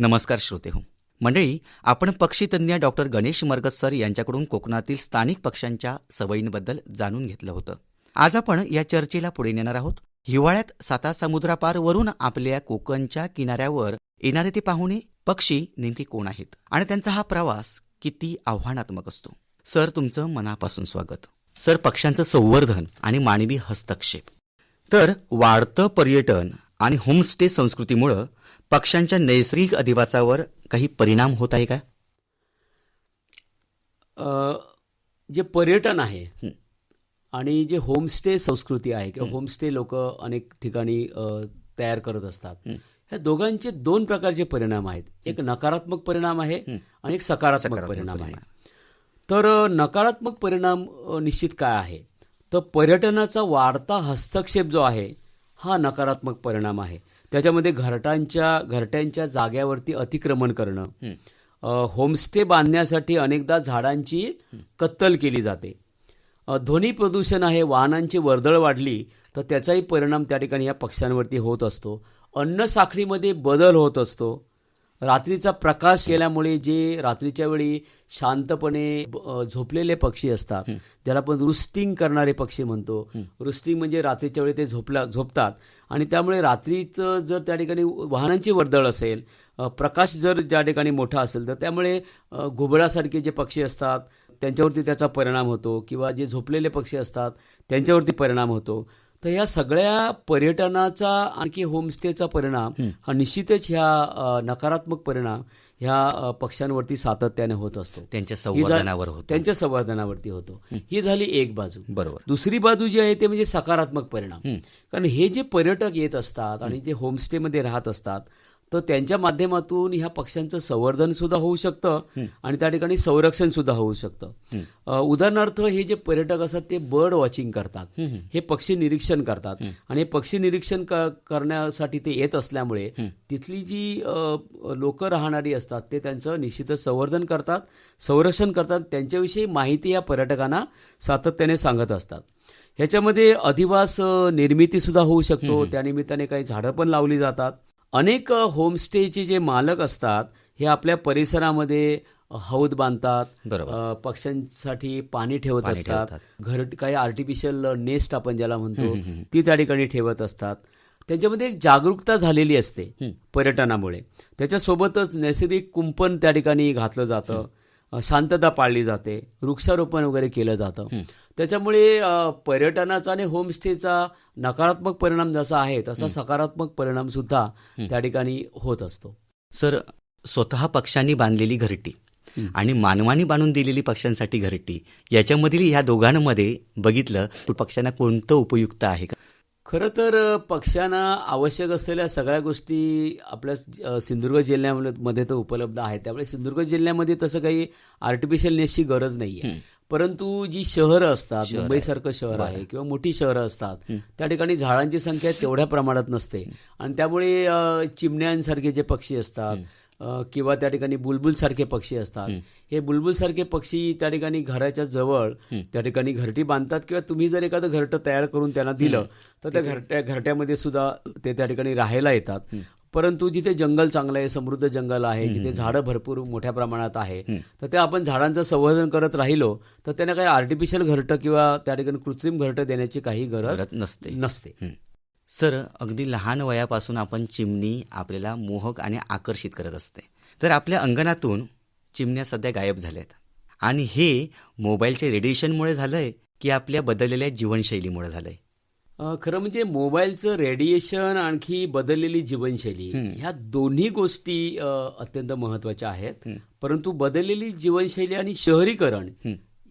नमस्कार श्रोते हो. मंडळी आपण पक्षीतज्ञ डॉक्टर गणेश मरगत सर यांच्याकडून कोकणातील स्थानिक पक्ष्यांच्या सवयींबद्दल जाणून घेतलं होतं. आज आपण या चर्चेला पुढे नेणार आहोत. हिवाळ्यात साता समुद्रापार वरून आपल्या कोकणच्या किनाऱ्यावर येणारे ते पाहुणे पक्षी नेमके कोण आहेत? आणि त्यांचा हा प्रवास किती आव्हानात्मक असतो? सर तुमचं मनापासून स्वागत. सर पक्ष्यांचं संवर्धन आणि मानवी हस्तक्षेप. तर वाढतं पर्यटन आणि होमस्टे संस्कृतीमुळं पक्ष्यांच्या नैसर्गिक अधिवासावर काही परिणाम होत आहे का? जे पर्यटन आहे आणि जे होमस्टे संस्कृती आहे किंवा होमस्टे लोक अनेक ठिकाणी तयार करत असतात. ह्या दोघांचे दोन प्रकारचे परिणाम आहेत एक नकारात्मक परिणाम आहे आणि एक सकारात्मक परिणाम आहे. तर नकारात्मक परिणाम निश्चित काय आहे? तर पर्यटनाचा वाढता हस्तक्षेप जो आहे हा नकारात्मक परिणाम आहे. त्याच्यामध्ये घरटांच्या घरट्यांच्या जाग्यावरती अतिक्रमण करणं होमस्टे बांधण्यासाठी अनेकदा झाडांची कत्तल केली जाते. ध्वनी प्रदूषण आहे वाहनांची वर्दळ वाढली तर त्याचाही परिणाम त्या ठिकाणी या पक्ष्यांवरती होत असतो. अन्न साखळीमध्ये बदल होत असतो. रात्रीचा प्रकाश केल्यामुळे जे रात्रीच्या वेळी शांतपणे झोपलेले पक्षी असतात ज्याला आपण रुस्टिंग करणारे पक्षी म्हणतो. रुस्टिंग म्हणजे रात्रीच्या वेळी ते झोपला झोपतात. आणि त्यामुळे रात्रीचं जर त्या ठिकाणी वाहनांची वर्दळ असेल प्रकाश जर ज्या ठिकाणी मोठा असेल तर त्यामुळे घुबडासारखे जे पक्षी असतात त्यांच्यावरती त्याचा परिणाम होतो. किंवा जे झोपलेले पक्षी असतात त्यांच्यावरती परिणाम होतो. तर या सगळ्या पर्यटनाचा आणखी होमस्टेचा परिणाम हा निश्चितच ह्या नकारात्मक परिणाम ह्या अ, पक्ष्यांवरती सातत्याने होत असतो. त्यांच्या संवर्धनावर होतो. त्यांच्या संवर्धनावरती होतो. ही झाली एक बाजू. बरोबर. दुसरी बाजू जी आहे ते म्हणजे सकारात्मक परिणाम. कारण हे जे पर्यटक येत असतात आणि जे होमस्टेमध्ये राहत असतात तर त्यांच्या माध्यमातून ह्या पक्ष्यांचं संवर्धन सुद्धा होऊ शकतं आणि त्या ठिकाणी संरक्षण सुद्धा होऊ शकतं. उदाहरणार्थ हे जे पर्यटक असतात ते बर्ड वॉचिंग करतात. हे पक्षी निरीक्षण करतात. आणि हे पक्षी निरीक्षण करण्यासाठी ते येत असल्यामुळे तिथली जी लोक राहणारी असतात ते त्यांचं निश्चितच संवर्धन करतात संरक्षण करतात. त्यांच्याविषयी माहिती या पर्यटकांना सातत्याने सांगत असतात. ह्याच्यामध्ये अधिवास निर्मिती सुद्धा होऊ शकतो. त्यानिमित्ताने काही झाडं पण लावली जातात. अनेक होमस्टेचे जे मालक असतात हे आपल्या परिसरामध्ये हौद बांधतात पक्ष्यांसाठी पाणी ठेवत असतात. घर काही आर्टिफिशियल नेस्ट आपण ज्याला म्हणतो ती त्या ठिकाणी ठेवत असतात. त्यांच्यामध्ये एक जागरूकता झालेली असते पर्यटनामुळे. त्याच्यासोबतच नैसर्गिक कुंपण त्या ठिकाणी घातलं जातं. शांतता पाळली जाते. वृक्षारोपण वगैरे केलं जातं. त्याच्यामुळे पर्यटनाचा आणि होमस्टेचा नकारात्मक परिणाम जसा आहे तसा सकारात्मक परिणाम सुद्धा त्या ठिकाणी होत असतो. सर स्वतः पक्ष्यांनी बांधलेली घरटी आणि मानवानी बांधून दिलेली पक्ष्यांसाठी घरटी याच्यामधील या दोघांमध्ये बघितलं तर पक्ष्यांना कोणतं उपयुक्त आहे का? खरं तर अ, पक्ष्यांना आवश्यक असलेल्या सगळ्या गोष्टी आपल्या सिंधुदुर्ग जिल्ह्यामध्ये तर उपलब्ध आहेत. त्यामुळे सिंधुदुर्ग जिल्ह्यामध्ये तसं काही आर्टिफिशियल नेसची गरज नाही आहे परंतु जी शहरं असतात मुंबईसारखं शहर आहे किंवा मोठी शहरं असतात त्या ठिकाणी झाडांची संख्या तेवढ्या प्रमाणात नसते. आणि त्यामुळे चिमण्यांसारखे जे पक्षी असतात किंवा त्या ठिकाणी बुलबुल सारखे पक्षी असतात. हे बुलबुल सारखे पक्षी त्या ठिकाणी घराच्या जवळ त्या ठिकाणी घरटी बांधतात किंवा तुम्ही जर एखादं घरटं तयार करून त्यांना दिलं तर त्या घरट्या घरट्यामध्ये सुद्धा ते त्या ठिकाणी राहायला येतात. परंतु जिथे जंगल चांगलं आहे समृद्ध जंगल आहे जिथे झाडं भरपूर मोठ्या प्रमाणात आहे तर ते आपण झाडांचं संवर्धन करत राहिलो तर त्यांना काही आर्टिफिशियल घरटं किंवा त्या ठिकाणी कृत्रिम घरटं देण्याची काही गरज नसते. नसते. सर अगदी लहान वयापासून आपण चिमणी आपल्याला मोहक आणि आकर्षित करत असते. तर आपल्या अंगणातून चिमण्या सध्या गायब झाल्यात. आणि हे मोबाईलच्या रेडिएशनमुळे झालंय की आपल्या बदललेल्या जीवनशैलीमुळे झालंय? खरं म्हणजे मोबाईलचं रेडिएशन आणखी बदललेली जीवनशैली ह्या दोन्ही गोष्टी अत्यंत महत्त्वाच्या आहेत. परंतु बदललेली जीवनशैली आणि शहरीकरण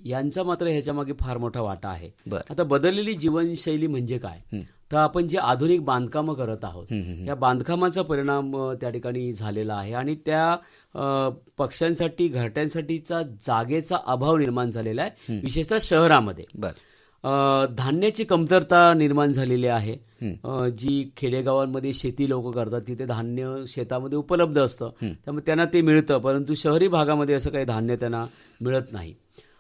यांचा मात्र ह्याच्या मागे फार मोठा वाटा आहे. बरं. आता बदललेली जीवनशैली म्हणजे काय? तर आपण जे आधुनिक बांधकामं करत आहोत या बांधकामाचा परिणाम त्या ठिकाणी झालेला आहे आणि त्या पक्ष्यांसाठी घरट्यांसाठीचा जागेचा अभाव निर्माण झालेला आहे विशेषतः शहरामध्ये. धान्याची कमतरता निर्माण झालेली आहे. जी खेडेगावांमध्ये शेती लोक करतात तिथे धान्य शेतामध्ये उपलब्ध असतं. त्यामुळे त्यांना ते मिळतं परंतु शहरी भागामध्ये असं काही धान्य त्यांना मिळत नाही.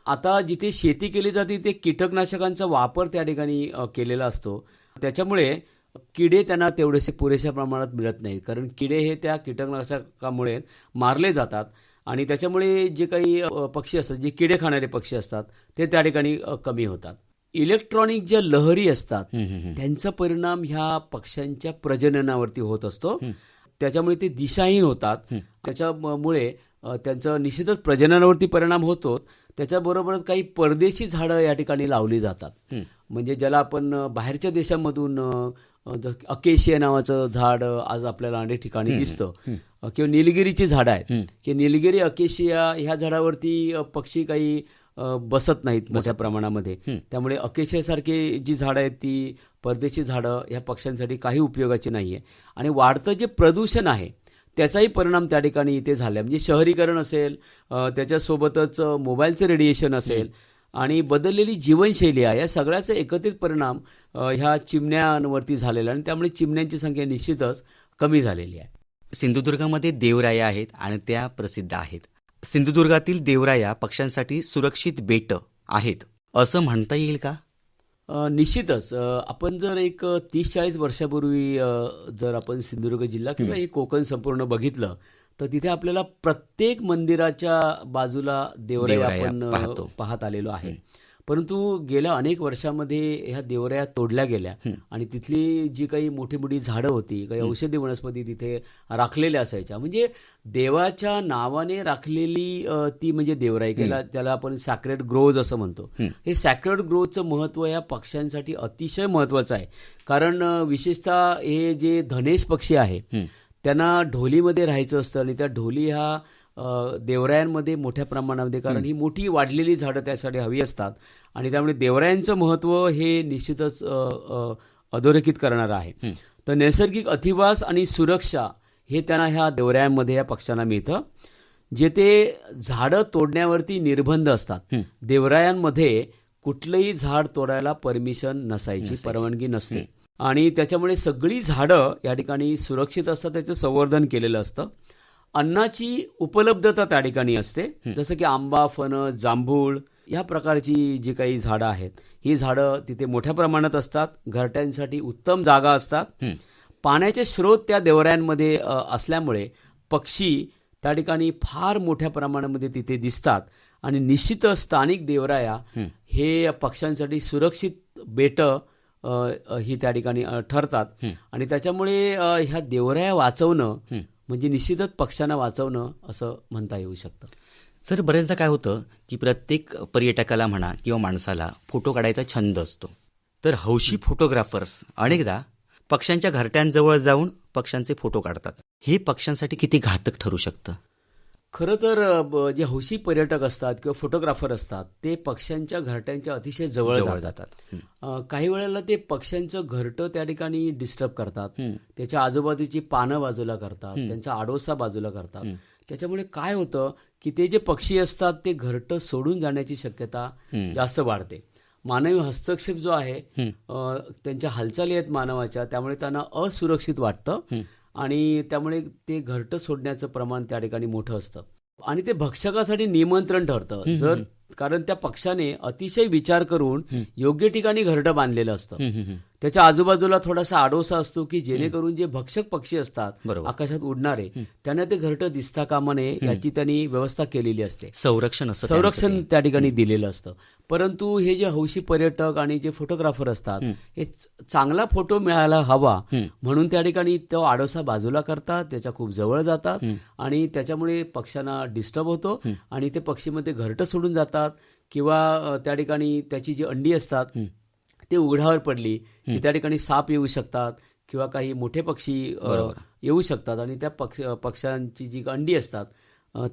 आता जिथे शेती केली जाते ते कीटकनाशकांचा वापर त्या ठिकाणी केलेला असतो. त्याच्यामुळे किडे त्यांना तेवढेसे पुरेशा प्रमाणात मिळत नाहीत कारण किडे हे त्या कीटकनाशकामुळे मारले जातात आणि त्याच्यामुळे जे काही पक्षी असतात जे किडे खाणारे पक्षी असतात ते त्या ठिकाणी कमी होतात. इलेक्ट्रॉनिक ज्या लहरी असतात त्यांचा परिणाम ह्या पक्ष्यांच्या प्रजननावरती होत असतो. त्याच्यामुळे ते दिशाहीन होतात. त्याच्यामुळे त्यांचं निश्चितच प्रजननावरती परिणाम होतो. त्याच्याबरोबरच काही परदेशी झाडं या ठिकाणी लावली जातात. म्हणजे ज्याला आपण बाहेरच्या देशांमधून अकेशिया नावाचं झाड आज आपल्याला अनेक ठिकाणी दिसतं. किंवा निलगिरीची झाडं आहेत. की निलगिरी अकेशिया ह्या झाडावरती पक्षी काही बसत नाहीत मोठ्या प्रमाणामध्ये. त्यामुळे अकेशियासारखी जी झाडं आहेत ती परदेशी झाडं ह्या पक्ष्यांसाठी काही उपयोगाची नाही आहे आणि वाढतं जे प्रदूषण आहे त्याचाही परिणाम त्या ठिकाणी इथे झाला म्हणजे शहरीकरण असेल त्याच्यासोबतच मोबाईलचं रेडिएशन असेल आणि बदललेली जीवनशैली आहे. या सगळ्याचा एकत्रित परिणाम ह्या चिमण्यांवरती झालेला आणि त्यामुळे चिमण्यांची संख्या निश्चितच कमी झालेली आहे. सिंधुदुर्गामध्ये देवराया आहेत आणि त्या प्रसिद्ध आहेत. सिंधुदुर्गातील देवराया पक्ष्यांसाठी सुरक्षित बेट आहेत. असं म्हणता येईल का? निश्चितच. आपण जर एक तीस चाळीस वर्षापूर्वी जर आपण सिंधुदुर्ग जिल्हा किंवा हे कोकण संपूर्ण बघितलं तर तिथे आपल्याला प्रत्येक मंदिराच्या बाजूला देवराई देवराया आपण पाहतो. आलेलो आहे. परंतु गेल्या अनेक वर्षामध्ये ह्या देवराया तोडल्या गेल्या. आणि तिथली जी काही मोठी मोठी झाडं होती काही औषधी वनस्पती तिथे राखलेल्या असायच्या. म्हणजे देवाच्या नावाने राखलेली ती म्हणजे देवराई केला त्याला आपण सॅक्रेड ग्रोज असं म्हणतो. हे सॅक्रेड ग्रोजचं महत्त्व या पक्ष्यांसाठी अतिशय महत्त्वाचं आहे. कारण विशेषतः हे जे धनेश पक्षी आहे त्यांना ढोलीमध्ये राहायचं असतं आणि त्या ढोली ह्या देवरायांमध्ये मोठ्या प्रमाणामध्ये कारण ही. मोठी वाढलेली झाडं त्यासाठी हवी असतात. आणि त्यामुळे देवरायांचं महत्त्व हे निश्चितच अधोरेखित करणारं आहे. तर नैसर्गिक अधिवास आणि सुरक्षा हे त्यांना ह्या देवरायांमध्ये या पक्ष्यांना मिळतं. जे ते झाडं तोडण्यावरती निर्बंध असतात देवरायांमध्ये कुठलंही झाड तोडायला परमिशन नसायची परवानगी नसते. आणि त्याच्यामुळे सगळी झाडं या ठिकाणी सुरक्षित असतात त्याचं संवर्धन केलेलं असतं. अन्नाची उपलब्धता त्या ठिकाणी असते. जसं की आंबा फणस जांभूळ या प्रकारची जी काही झाडं आहेत ही झाडं तिथे मोठ्या प्रमाणात असतात घरट्यांसाठी उत्तम जागा असतात. पाण्याचे स्रोत त्या देवरायांमध्ये अ, असल्यामुळे पक्षी त्या ठिकाणी फार मोठ्या प्रमाणामध्ये तिथे दिसतात. आणि निश्चितच स्थानिक देवराया हे पक्ष्यांसाठी सुरक्षित बेटं ही त्या ठिकाणी ठरतात. आणि त्याच्यामुळे ह्या देवराया वाचवणं म्हणजे निश्चितच पक्ष्यांना वाचवणं असं म्हणता येऊ शकतं. सर बरेचदा काय होतं की प्रत्येक पर्यटकाला म्हणा किंवा माणसाला फोटो काढायचा छंद असतो. तर हौशी फोटोग्राफर्स अनेकदा पक्ष्यांच्या घरट्यांजवळ जाऊन पक्ष्यांचे फोटो काढतात. हे पक्ष्यांसाठी किती घातक ठरू शकतं? खरं तर जे हौशी पर्यटक असतात किंवा फोटोग्राफर असतात ते पक्ष्यांच्या घरट्यांच्या अतिशय जवळ जातात. काही वेळेला ते पक्ष्यांचं घरटं त्या ठिकाणी डिस्टर्ब करतात. त्याच्या आजूबाजूची पानं बाजूला करतात. त्यांचा आडोसा बाजूला करतात. त्याच्यामुळे काय होतं की ते जे पक्षी असतात ते घरटं सोडून जाण्याची शक्यता जास्त वाढते. मानवी हस्तक्षेप जो आहे त्यांच्या हालचाली आहेत मानवाच्या त्यामुळे त्यांना असुरक्षित वाटतं. आणि त्यामुळे ते घरटं सोडण्याचं प्रमाण त्या ठिकाणी मोठं असतं. आणि ते भक्षकासाठी निमंत्रण ठरतं. जर कारण त्या पक्षाने अतिशय विचार करून योग्य ठिकाणी घरटं बांधलेलं असतं. त्याच्या आजूबाजूला थोडासा आडोसा असतो की जेणेकरून जे भक्षक पक्षी असतात. आकाशात उडणारे त्यांना ते घरटं दिसता कामा नये याची त्यांनी व्यवस्था केलेली असते. संरक्षण संरक्षण त्या ठिकाणी दिलेलं असतं. परंतु हे जे हौशी पर्यटक आणि जे फोटोग्राफर असतात हे. चांगला फोटो मिळायला हवा म्हणून त्या ठिकाणी तो आडोसा बाजूला करतात त्याच्या खूप जवळ जातात आणि त्याच्यामुळे पक्ष्यांना डिस्टर्ब होतो आणि ते पक्षीमध्ये घरटं सोडून जातात किंवा त्या ठिकाणी त्याची जी अंडी असतात ते उघड्यावर पडली की त्या ठिकाणी साप येऊ शकतात किंवा काही मोठे पक्षी येऊ शकतात आणि त्या पक्ष पक्ष्यांची जी अंडी असतात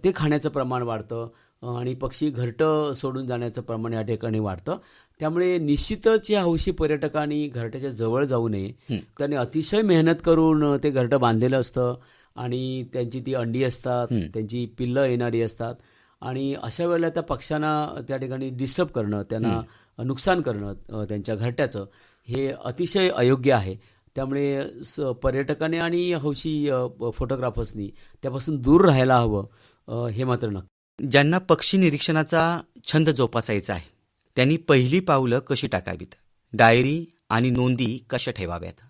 ते खाण्याचं प्रमाण वाढतं आणि पक्षी घरटं सोडून जाण्याचं प्रमाण या ठिकाणी वाढतं. त्यामुळे निश्चितच या हौशी पर्यटकांनी घरट्याच्या जवळ जाऊ नये. त्यांनी अतिशय मेहनत करून ते घरटं बांधलेलं असतं आणि त्यांची ती अंडी असतात त्यांची पिल्लं येणारी असतात आणि अशा वेळेला त्या पक्ष्यांना त्या ठिकाणी डिस्टर्ब करणं त्यांना नुकसान करणं त्यांच्या घरट्याचं हे अतिशय अयोग्य आहे. त्यामुळे स पर्यटकाने आणि हौशी फोटोग्राफर्सनी त्यापासून दूर राहायला हवं हे मात्र नक्की. ज्यांना पक्षी निरीक्षणाचा छंद जोपासायचा आहे त्यांनी पहिली पावलं कशी टाकावीत? डायरी आणि नोंदी कशा ठेवाव्यात?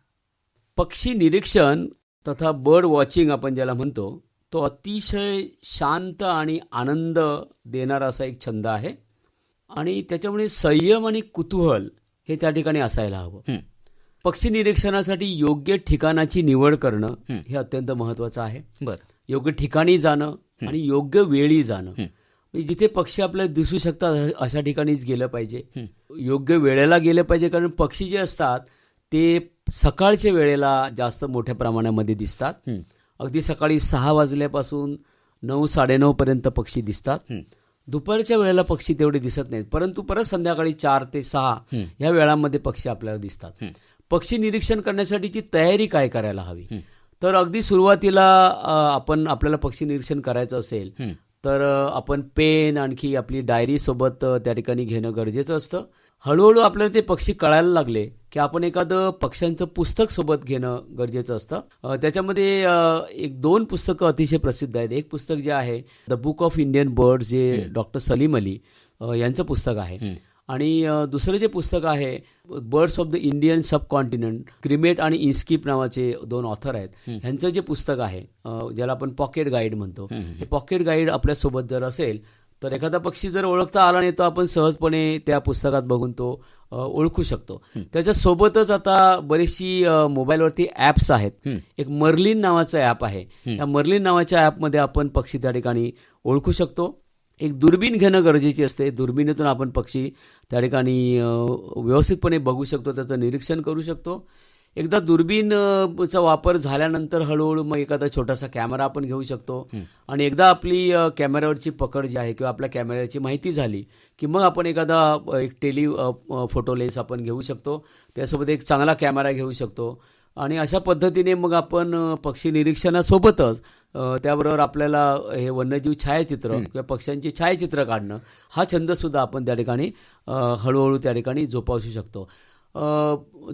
पक्षी निरीक्षण तथा बर्ड वॉचिंग आपण ज्याला म्हणतो तो अतिशय शांत आणि आनंद देणारा असा एक छंद आहे. आणि त्याच्यामुळे संयम आणि कुतूहल हे त्या ठिकाणी असायला हवं. पक्षी निरीक्षणासाठी योग्य ठिकाणाची निवड करणं हे. अत्यंत महत्वाचं आहे. बर. योग्य ठिकाणी जाणं आणि योग्य वेळी जाणं. म्हणजे जिथे पक्षी आपल्याला दिसू शकतात अशा ठिकाणीच गेलं पाहिजे. योग्य वेळेला गेलं पाहिजे कारण पक्षी जे असतात ते सकाळच्या वेळेला जास्त मोठ्या प्रमाणामध्ये दिसतात. अगदी सकाळी सहा वाजल्यापासून नऊ साडेनऊ पर्यंत पक्षी दिसतात. दुपारच्या वेळेला पक्षी तेवढे दिसत नाहीत. परंतु परत संध्याकाळी चार ते सहा या वेळामध्ये पक्षी आपल्याला दिसतात. पक्षी निरीक्षण करण्यासाठीची तयारी काय करायला हवी? तर अगदी सुरुवातीला आपण आपल्याला पक्षी निरीक्षण करायचं असेल तर आपण पेन आणखी आपली डायरी सोबत त्या ठिकाणी घेणं गरजेचं असतं. हळूहळू आपल्याला ते पक्षी कळायला लागले की आपण एखादं पक्ष्यांचं पुस्तक सोबत घेणं गरजेचं असतं. त्याच्यामध्ये एक दोन पुस्तकं अतिशय प्रसिद्ध आहेत. एक पुस्तक जे आहे the book of Indian bird जे डॉक्टर सलीम अली यांचं पुस्तक आहे. आणि दुसरं जे पुस्तक आहे birds of the Indian subcontinent Grimmett आणि इन्स्किप नावाचे दोन ऑथर आहेत. ह्यांचं जे पुस्तक आहे ज्याला आपण पॉकेट गाईड म्हणतो. हे पॉकेट गाईड आपल्यासोबत जर असेल तर एखादा पक्षी जर ओळखता आला नाही तर आपण सहजपणे त्या पुस्तकात बघून तो ओळखू शकतो. त्याच्यासोबतच आता बरीचशी मोबाईलवरती ॲप्स आहेत. एक मर्लिन नावाचं ॲप आहे. या मर्लिन नावाच्या ॲपमध्ये आपण पक्षी त्या ठिकाणी ओळखू शकतो. एक दुर्बीण घेणं गरजेची असते. दुर्बिणीतून आपण पक्षी त्या ठिकाणी व्यवस्थितपणे बघू शकतो त्याचं निरीक्षण करू शकतो. एकदा दुर्बीण अ, चा वापर झाल्यानंतर हळूहळू मग एखादा छोटासा कॅमेरा आपण घेऊ शकतो. आणि एकदा आपली कॅमेऱ्यावरची पकड जी आहे किंवा आपल्या कॅमेऱ्याची माहिती झाली की मग आपण एखादा एक टेली फोटो लेन्स आपण घेऊ शकतो. त्यासोबत एक चांगला कॅमेरा घेऊ शकतो. आणि अशा पद्धतीने मग आपण पक्षी निरीक्षणासोबतच त्याबरोबर आपल्याला हे वन्यजीव छायाचित्र किंवा पक्ष्यांची छायाचित्र काढणं हा छंद सुद्धा आपण त्या ठिकाणी हळूहळू त्या ठिकाणी जोपासू शकतो.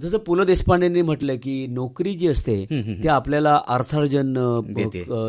जसं पु ल देशपांडेंनी म्हटलं की नोकरी जी असते ती आपल्याला अर्थार्जन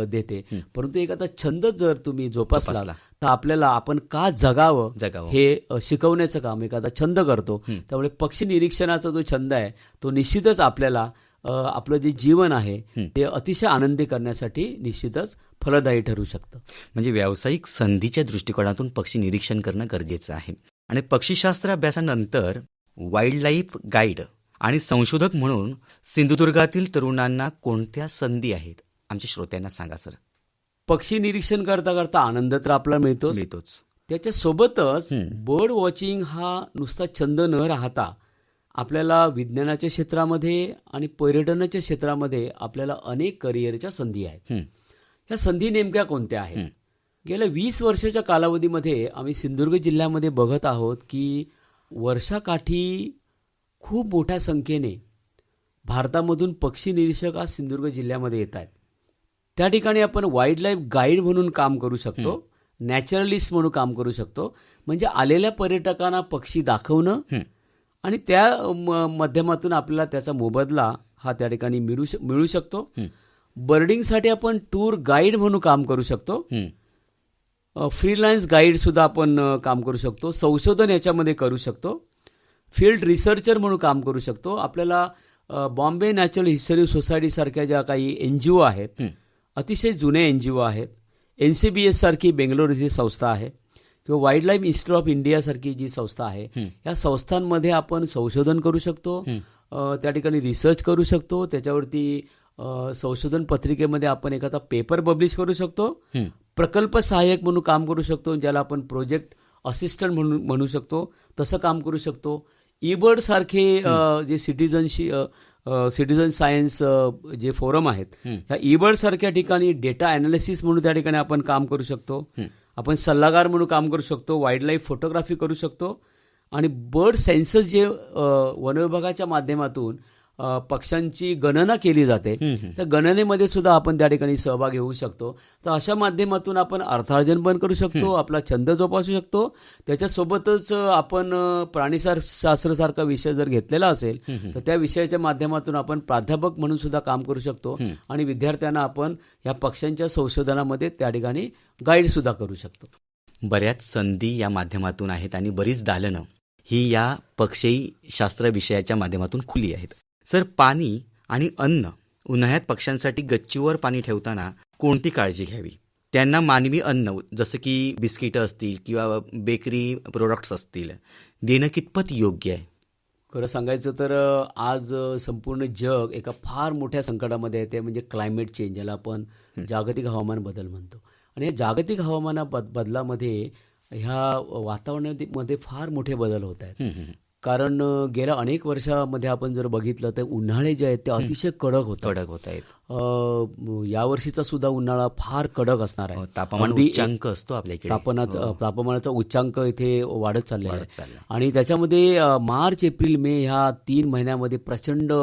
देते. परंतु एखादा छंद जर तुम्ही जोपासला. तर आपल्याला आपण का जगावं जगावं. हे शिकवण्याचं काम एखादा छंद करतो. त्यामुळे पक्षी निरीक्षणाचा जो छंद आहे तो निश्चितच आपल्याला आपलं जे जीवन आहे ते अतिशय आनंदी करण्यासाठी निश्चितच फलदायी ठरू शकतं. म्हणजे व्यावसायिक संधीच्या दृष्टिकोनातून पक्षी निरीक्षण करणं गरजेचं आहे. आणि पक्षीशास्त्र अभ्यासानंतर वाईल्ड लाईफ गाईड आणि संशोधक म्हणून सिंधुदुर्गातील तरुणांना कोणत्या संधी आहेत? आमच्या श्रोत्यांना सांगा सर. पक्षी निरीक्षण करता करता आनंद तर आपल्याला मिळतोच. मिळतोच. त्याच्यासोबतच बर्ड वॉचिंग हा नुसता छंद न राहता आपल्याला विज्ञानाच्या क्षेत्रामध्ये आणि पर्यटनाच्या क्षेत्रामध्ये आपल्याला अनेक करिअरच्या संधी आहेत. ह्या संधी नेमक्या कोणत्या आहेत? गेल्या वीस वर्षाच्या कालावधीमध्ये आम्ही सिंधुदुर्ग जिल्ह्यामध्ये बघत आहोत की वर्षाकाठी खूप मोठ्या संख्येने भारतामधून पक्षी निरीक्षक आज सिंधुदुर्ग जिल्ह्यामध्ये येत आहेत. त्या ठिकाणी आपण वाईल्ड लाईफ गाईड म्हणून काम करू शकतो नॅचरलिस्ट म्हणून काम करू शकतो. म्हणजे आलेल्या पर्यटकांना पक्षी दाखवणं आणि त्या माध्यमातून आपल्याला त्याचा मोबदला हा त्या ठिकाणी मिळू मिळू शकतो. बर्डिंगसाठी आपण टूर गाईड म्हणून काम करू शकतो. फ्रीलान्स गाईड सुद्धा आपण काम करू शकतो. संशोधन याच्यामध्ये करू शकतो. फील्ड रिसर्चर म्हणून काम करू शकतो. आपल्याला बॉम्बे नॅचरल हिस्टरी सोसायटी सारख्या ज्या काही एन जी ओ आहेत अतिशय जुने एन जी ओ आहेत. एन सी बी एस सारखी बेंगलोर इथे संस्था आहे किंवा wildlife institute of India सारखी जी संस्था आहे या संस्थांमध्ये आपण संशोधन करू शकतो. त्या ठिकाणी रिसर्च करू शकतो. त्याच्यावरती संशोधन पत्रिकेमध्ये आपण एखादा पेपर पब्लिश करू शकतो. प्रकल्प सहाय्यक म्हणून काम करू शकतो ज्याला आपण प्रोजेक्ट असिस्टंट म्हणून म्हणू शकतो तसं काम करू शकतो. ईबर्ड सारखे जे सिटीजनशी सिटीजन सायन्स जे फोरम आहेत ह्या ईबर्ड सारख्या ठिकाणी डेटा अनालिसिस म्हणून त्या ठिकाणी आपण काम करू शकतो. आपण सल्लागार म्हणून काम करू शकतो वाईल्ड लाईफ फोटोग्राफी करू शकतो. आणि बर्ड सेन्सस जे वनविभागाच्या माध्यमातून अ, पक्ष्यांची गणना केली जाते. त्या गणनेमध्ये सुद्धा आपण त्या ठिकाणी सहभाग घेऊ शकतो. तर अशा माध्यमातून आपण अर्थार्जन पण करू शकतो आपला छंद जोपासू शकतो. त्याच्यासोबतच आपण अ, प्राणीशास्त्र शास्त्रसारखा विषय जर घेतलेला असेल तर त्या विषयाच्या माध्यमातून आपण प्राध्यापक म्हणून सुद्धा काम करू शकतो आणि विद्यार्थ्यांना आपण या पक्ष्यांच्या संशोधनामध्ये त्या ठिकाणी गाईड सुद्धा करू शकतो. बऱ्याच संधी या माध्यमातून आहेत आणि बरीच दालनं ही या पक्षी शास्त्र विषयाच्या माध्यमातून खुली आहेत. सर पाणी आणि अन्न उन्हाळ्यात पक्ष्यांसाठी गच्चीवर पाणी ठेवताना कोणती काळजी घ्यावी? त्यांना मानवी अन्न जसं की बिस्किटं असतील किंवा बेकरी प्रोडक्ट्स असतील देणं कितपत योग्य आहे? खरं सांगायचं तर आज संपूर्ण जग एका फार मोठ्या संकटामध्ये आहे. ते म्हणजे क्लायमेट चेंज ज्याला आपण जागतिक हवामान बदल म्हणतो. आणि या जागतिक हवामान बद बदलामध्ये ह्या वातावरणामध्ये फार मोठे बदल होत आहेत. कारण गेल्या अनेक वर्षामध्ये आपण जर बघितलं तर उन्हाळे जे आहेत ते अतिशय कडक होतात. कडक होत आहेत. यावर्षीचा सुद्धा उन्हाळा फार कडक असणार आहे. हो, तापमान उच्चांक असतो आपल्या इकडे. तापमानाचा तापमानाचा उच्चांक इथे वाढत चाललेला वाढत आहे. आणि त्याच्यामध्ये मार्च एप्रिल मे ह्या तीन महिन्यामध्ये प्रचंड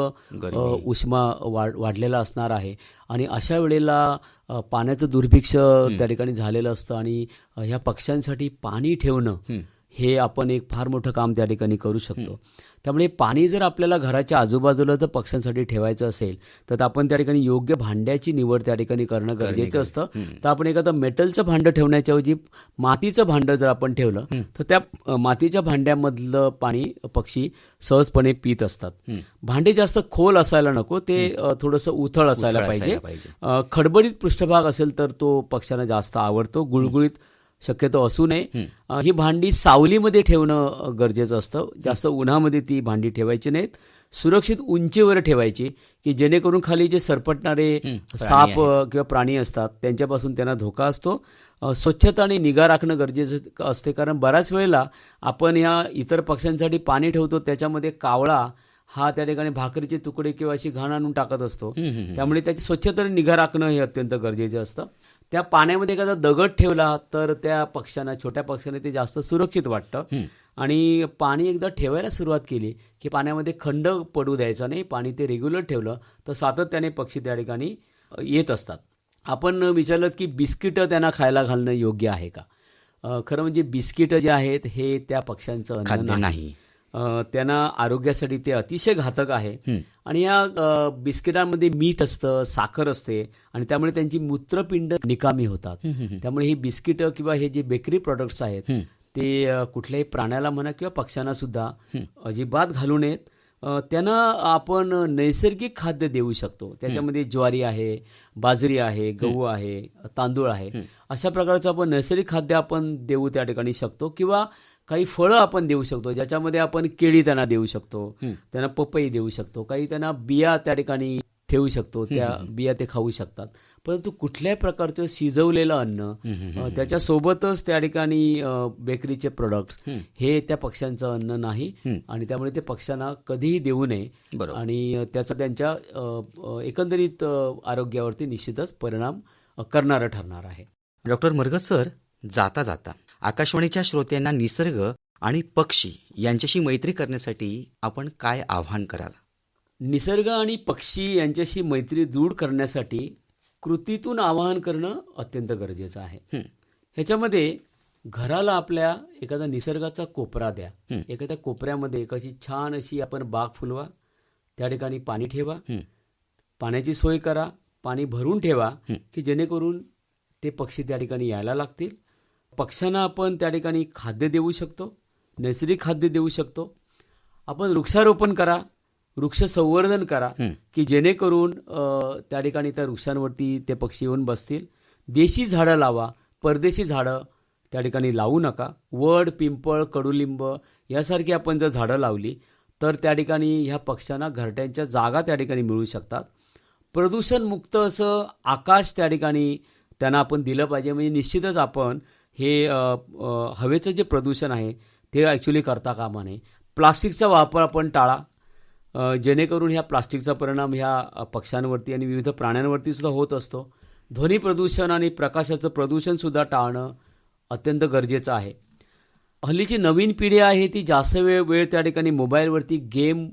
उष्मा वाढ वाढलेला असणार आहे. आणि अशा वेळेला पाण्याचं दुर्भिक्ष त्या ठिकाणी झालेलं असतं आणि ह्या पक्ष्यांसाठी पाणी ठेवणं हे आपण एक फार मोठं काम त्या ठिकाणी करू शकतो. त्यामुळे पाणी जर आपल्याला घराच्या आजूबाजूला जर पक्ष्यांसाठी ठेवायचं असेल तर आपण त्या ठिकाणी योग्य भांड्याची निवड त्या ठिकाणी करणं गरजेचं असतं. तर आपण एखादं मेटलचं भांडं ठेवण्याच्या ऐवजी मातीचं भांडं जर आपण ठेवलं तर त्या मातीच्या भांड्यामधलं पाणी पक्षी सहजपणे पित असतात. भांडे जास्त खोल असायला नको ते थोडंसं उथळ असायला पाहिजे. खडबडीत पृष्ठभाग असेल तर तो पक्ष्यांना जास्त आवडतो. गुळगुळीत शक्यतो असू नये. ही. भांडी सावलीमध्ये ठेवणं गरजेचं असतं. जास्त उन्हामध्ये ती भांडी ठेवायची नाहीत. सुरक्षित उंचीवर ठेवायची की जेणेकरून खाली जे सरपटणारे साप किंवा प्राणी असतात त्यांच्यापासून त्यांना धोका असतो. स्वच्छता आणि निगा राखणं गरजेचं असते. कारण बऱ्याच वेळेला आपण ह्या इतर पक्ष्यांसाठी पाणी ठेवतो त्याच्यामध्ये कावळा हा त्या ठिकाणी भाकरीचे तुकडे किंवा अशी घाण आणून टाकत असतो. त्यामुळे त्याची स्वच्छता आणि निगा राखणं हे अत्यंत गरजेचं असतं. त्या पाण्यामध्ये एखादा दगड ठेवला तर त्या पक्ष्यांना छोट्या पक्ष्यांना ते जास्त सुरक्षित वाटतं. आणि पाणी एकदा ठेवायला सुरुवात केली की पाण्यामध्ये खंड पडू द्यायचा नाही पाणी ते रेग्युलर ठेवलं तर सातत्याने पक्षी त्या ठिकाणी येत असतात. आपण विचारलं की बिस्किटं त्यांना खायला घालणं योग्य आहे का? खरं म्हणजे बिस्किटं जे आहेत हे त्या पक्ष्यांचं अन्न नाही. त्यांना आरोग्यासाठी ते अतिशय घातक आहे. आणि या बिस्किटांमध्ये मीठ असतं साखर असते आणि त्यामुळे त्यांची मूत्रपिंड निकामी होतात. त्यामुळे ही बिस्किटं किंवा हे जे बेकरी प्रॉडक्ट्स आहेत ते कुठल्याही प्राण्याला म्हणा किंवा पक्ष्यांना सुद्धा अजिबात घालू नयेत. त्यांना आपण नैसर्गिक खाद्य देऊ शकतो. त्याच्यामध्ये ज्वारी आहे बाजरी आहे गहू आहे तांदूळ आहे. अशा प्रकारचं आपण नैसर्गिक खाद्य आपण देऊ त्या ठिकाणी शकतो किंवा काही फळं आपण देऊ शकतो ज्याच्यामध्ये आपण केळी त्यांना देऊ शकतो त्यांना पपई देऊ शकतो काही त्यांना बिया त्या ठिकाणी ठेवू शकतो त्या बिया ते खाऊ शकतात. परंतु कुठल्याही प्रकारचं शिजवलेलं अन्न त्याच्यासोबतच त्या ठिकाणी बेकरीचे प्रोडक्ट्स हे त्या पक्ष्यांचं अन्न नाही आणि त्यामुळे ते पक्ष्यांना कधीही देऊ नये. आणि त्याचा त्यांच्या एकंदरीत आरोग्यावरती निश्चितच परिणाम करणारं ठरणार आहे. डॉक्टर मरगत सर जाता जाता. आकाशवाणीच्या श्रोत्यांना निसर्ग आणि पक्षी यांच्याशी मैत्री करण्यासाठी आपण काय आव्हान कराल? निसर्ग आणि पक्षी यांच्याशी मैत्री दृढ करण्यासाठी कृतीतून आवाहन करणं अत्यंत गरजेचं आहे. ह्याच्यामध्ये घराला आपल्या एखादा निसर्गाचा कोपरा द्या. एखाद्या कोपऱ्यामध्ये एक अशी छान अशी आपण बाग फुलवा त्या ठिकाणी पाणी ठेवा. पाण्याची सोय करा पाणी भरून ठेवा की जेणेकरून ते पक्षी त्या ठिकाणी यायला लागतील. पक्ष्यांना आपण त्या ठिकाणी खाद्य देऊ शकतो नैसर्गिक खाद्य देऊ शकतो. आपण वृक्षारोपण करा वृक्ष संवर्धन करा की जेणेकरून त्या ठिकाणी त्या वृक्षांवरती ते पक्षी येऊन बसतील. देशी झाडं लावा परदेशी झाडं त्या ठिकाणी लावू नका. वड पिंपळ कडुलिंब यासारखी आपण जर झाडं लावली तर त्या ठिकाणी ह्या पक्ष्यांना घरट्यांच्या जागा त्या ठिकाणी मिळू शकतात. प्रदूषणमुक्त असं आकाश त्या ठिकाणी त्यांना आपण दिलं पाहिजे. म्हणजे निश्चितच आपण हे हवेचं जे प्रदूषण आहे ते ॲक्च्युली करता कामा नये. प्लास्टिकचा वापर आपण टाळा. जेणेकरून ह्या प्लास्टिकचा परिणाम ह्या पक्ष्यांवरती आणि विविध प्राण्यांवरती सुद्धा होत असतो. ध्वनी प्रदूषण आणि प्रकाशाचं प्रदूषणसुद्धा टाळणं अत्यंत गरजेचं आहे. हल्लीची नवीन पिढी आहे ती जास्त वेळ वेळ त्या ठिकाणी मोबाईलवरती गेम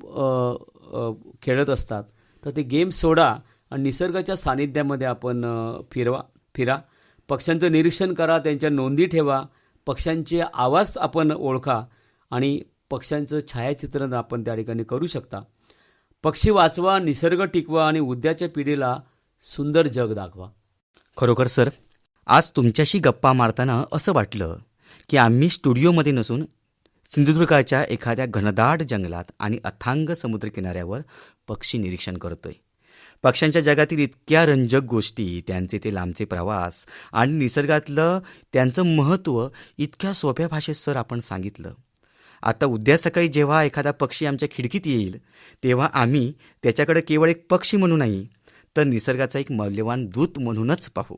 खेळत असतात. तर ते गेम सोडा आणि निसर्गाच्या सानिध्यामध्ये आपण फिरवा फिरा. पक्ष्यांचं निरीक्षण करा त्यांच्या नोंदी ठेवा पक्ष्यांचे आवाज आपण ओळखा आणि पक्ष्यांचं छायाचित्रण आपण त्या ठिकाणी करू शकता. पक्षी वाचवा निसर्ग टिकवा आणि उद्याच्या पिढीला सुंदर जग दाखवा. खरोखर सर आज तुमच्याशी गप्पा मारताना असं वाटलं की आम्ही स्टुडिओमध्ये नसून सिंधुदुर्गाच्या एखाद्या घनदाट जंगलात आणि अथांग समुद्रकिनाऱ्यावर पक्षी निरीक्षण करतोय. पक्ष्यांच्या जगातील इतक्या रंजक गोष्टी त्यांचे ते लांबचे प्रवास आणि निसर्गातलं त्यांचं महत्त्व इतक्या सोप्या भाषेत सर आपण सांगितलं. आता उद्या सकाळी जेव्हा एखादा पक्षी आमच्या खिडकीत येईल तेव्हा आम्ही त्याच्याकडे केवळ एक पक्षी म्हणून नाही तर निसर्गाचा एक मौल्यवान दूत म्हणूनच पाहू.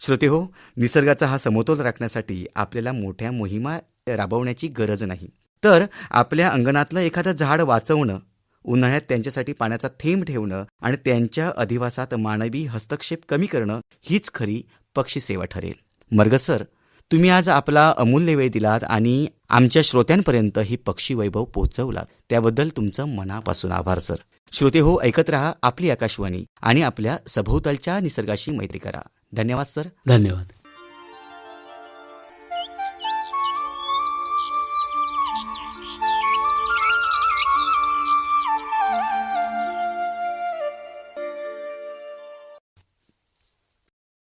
श्रोते हो निसर्गाचा हा समतोल राखण्यासाठी आपल्याला मोठ्या मोहिमा राबवण्याची गरज नाही. तर आपल्या अंगणातलं एखादं झाड वाचवणं उन्हाळ्यात त्यांच्यासाठी पाण्याचा थेंब ठेवणं आणि त्यांच्या अधिवासात मानवी हस्तक्षेप कमी करणं हीच खरी पक्षी सेवा ठरेल. मर्ग सर तुम्ही आज आपला अमूल्य वेळ दिलात आणि आमच्या श्रोत्यांपर्यंत ही पक्षी वैभव पोहोचवलात. त्याबद्दल तुमचं मनापासून आभार सर. श्रोते हो ऐकत रहा आपली आकाशवाणी आणि आपल्या सभोवतालच्या निसर्गाशी मैत्री करा. धन्यवाद सर. धन्यवाद.